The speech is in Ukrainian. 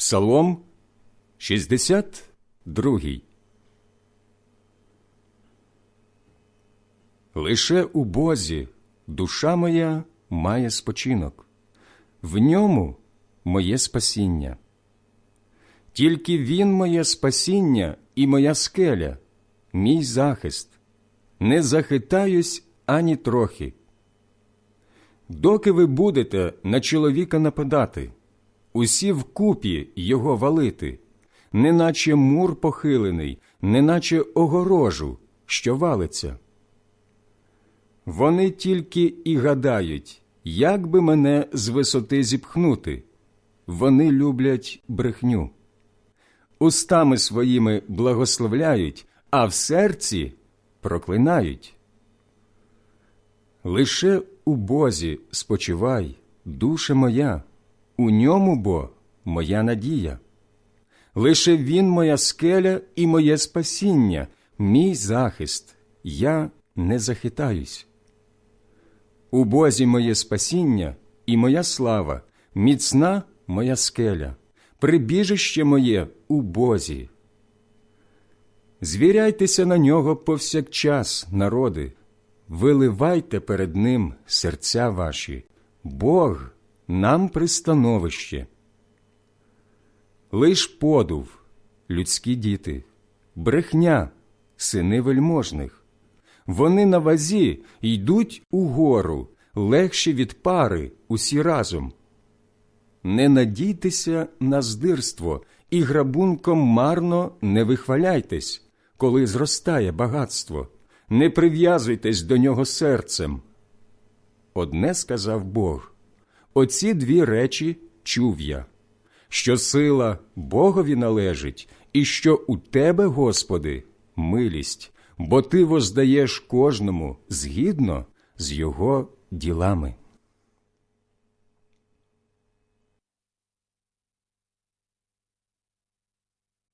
Псалом 62 Лише у Бозі душа моя має спочинок, в ньому моє спасіння. Тільки Він моє спасіння і моя скеля, мій захист, не захитаюсь ані трохи. Доки ви будете на чоловіка нападати, усі вкупі його валити, неначе мур похилений, неначе огорожу, що валиться. Вони тільки і гадають, як би мене з висоти зіпхнути. Вони люблять брехню. Устами своїми благословляють, а в серці проклинають. Лише у Бозі спочивай, душе моя, у ньому бо моя надія. Лише Він моя скеля і моє спасіння, мій захист, я не захитаюсь. У Бозі моє спасіння і моя слава, міцна моя скеля, прибіжище моє у Бозі. Звіряйтеся на нього повсякчас, народи, виливайте перед Ним серця ваші, Бог нам пристановище. Лиш подув, людські діти, брехня, сини вельможних. Вони на вазі йдуть угору, легші від пари усі разом. Не надійтеся на здирство і грабунком марно не вихваляйтесь, коли зростає багатство, не прив'язуйтесь до нього серцем. Одне сказав Бог оці дві речі чув я, що сила Богові належить, і що у тебе, Господи, милість, бо ти воздаєш кожному згідно з його ділами.